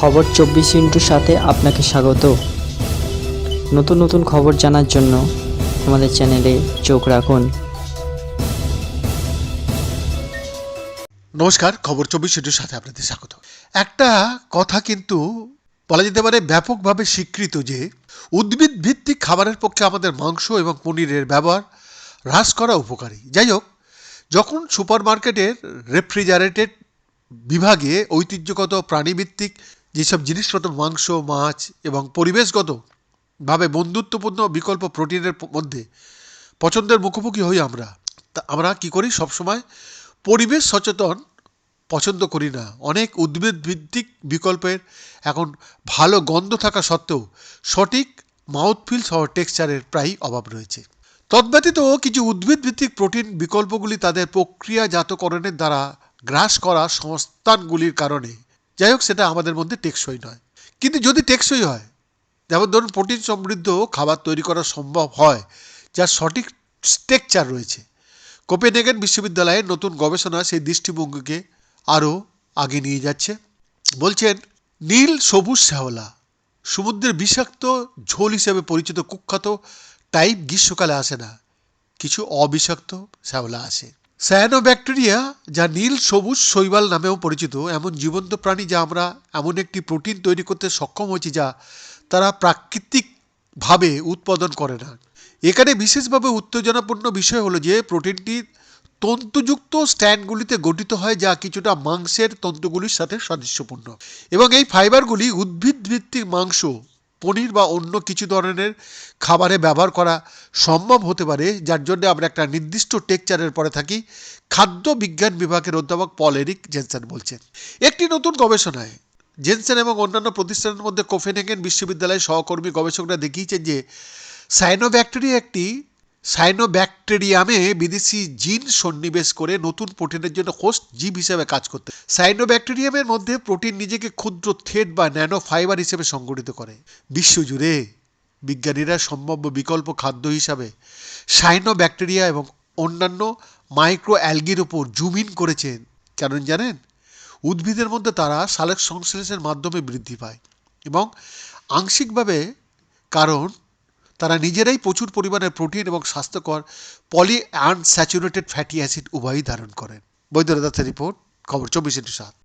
খবর চব্বিশ ইন্টুর সাথে আপনাকে স্বাগত। নতুন নতুন খবর জানার জন্য আমাদের চ্যানেলে চোখ রাখুন। নমস্কার, খবর চব্বিশ ইন্টুর সাথে আপনাদের স্বাগত। একটা কথা কিন্তু বলা যেতে পারে ব্যাপকভাবে স্বীকৃত যে, উদ্ভিদ ভিত্তিক খাবারের পক্ষে আমাদের মাংস এবং পনিরের ব্যবহার হ্রাস করা উপকারী। যাই হোক, যখন সুপারমার্কেটের রেফ্রিজারেটেড বিভাগে ঐতিহ্যগত প্রাণীভিত্তিক যেসব জিনিসপত্র, মাংস, মাছ এবং পরিবেশগত ভাবে বন্ধুত্বপূর্ণ বিকল্প প্রোটিনের মধ্যে পছন্দের মুখোমুখি হই আমরা, তা আমরা কি করি? সবসময় পরিবেশ সচেতন পছন্দ করি না। অনেক উদ্ভিদ ভিত্তিক বিকল্পের এখন ভালো গন্ধ থাকা সত্ত্বেও সঠিক মাউথফিল সহ টেক্সচারের প্রায় অভাব রয়েছে। তদ্ব্যতীত কিছু উদ্ভিদ ভিত্তিক প্রোটিন বিকল্পগুলি তাদের প্রক্রিয়াজাতকরণের দ্বারা গ্রাস করা সংস্থানগুলির কারণে যাই হোক, সেটা আমাদের মধ্যে টেকসই নয়। কিন্তু যদি টেকসই হয়, যেমন ধরুন প্রোটিন সমৃদ্ধ খাবার তৈরি করা সম্ভব হয়, যার সঠিক স্ট্রেকচার রয়েছে, কোপেনহেগেন বিশ্ববিদ্যালয়ের নতুন গবেষণা সেই দৃষ্টিভঙ্গিকে আরও আগে নিয়ে যাচ্ছে। বলছেন, নীল সবুজ শ্যাওলা, সমুদ্রের বিষাক্ত ঝোল হিসেবে পরিচিত কুখ্যাত টাইপ গ্রীষ্মকালে আসে না, কিছু অবিষাক্ত শ্যাওলা আসে। সায়ানোব্যাকটেরিয়া যা নীল সবুজ শৈবাল নামেও পরিচিত, এমন জীবন্ত প্রাণী যা আমরা এমন একটি প্রোটিন তৈরি করতে সক্ষম হয়েছি যা তারা প্রাকৃতিকভাবে উৎপাদন করে না। এখানে বিশেষভাবে উত্তেজনাপূর্ণ বিষয় হলো যে প্রোটিনটি তন্তুযুক্ত স্ট্যান্ডগুলিতে গঠিত হয় যা কিছুটা মাংসের তন্তুগুলির সাথে সাদৃশ্যপূর্ণ। এবং এই ফাইবারগুলি উদ্ভিদ ভিত্তিক মাংস পনির বা অন্য কিছু ধরনের খাবারে ব্যবহার করা সম্ভব হতে পারে, যার জন্য আমরা একটা নির্দিষ্ট টেকচারের পরে থাকি। খাদ্য বিজ্ঞান বিভাগের অধ্যাপক পল এরিক জেনসেন বলছেন, একটি নতুন গবেষণায় জেনসেন এবং অন্যান্য প্রতিষ্ঠানের মধ্যে কোফেনহেগেন বিশ্ববিদ্যালয়ের সহকর্মী গবেষকরা দেখিয়েছেন যে সাইনোব্যাকটেরিয়া একটি সাইনোব্যাকটেরিয়ামে বিদেশি জিন সন্নিবেশ করে নতুন প্রোটিনের জন্য হোস্ট জীব হিসেবে কাজ করতে সাইনোব্যাকটেরিয়ামের মধ্যে প্রোটিন নিজেকে ক্ষুদ্র থ্রেড বা ন্যানো ফাইবার হিসেবে সংগঠিত করে। বিশ্বজুড়ে বিজ্ঞানীরা সম্ভাব্য বিকল্প খাদ্য হিসাবে সাইনোব্যাকটেরিয়া এবং অন্যান্য মাইক্রো অ্যালগির ওপর জুম ইন করেছেন। কারণ জানেন, উদ্ভিদের মধ্যে তারা সালেক সংশ্লেষের মাধ্যমে বৃদ্ধি পায় এবং আংশিকভাবে কারণ তারা নিজেরাই প্রচুর পরিমাণে প্রোটিন এবং স্বাস্থ্যকর পলি আনস্যাচুরেটেড ফ্যাটি অ্যাসিড উভয়ই ধারণ করেন। বৈদ্যনাথের রিপোর্ট, খবর চব্বিশ ইন্টু সাত।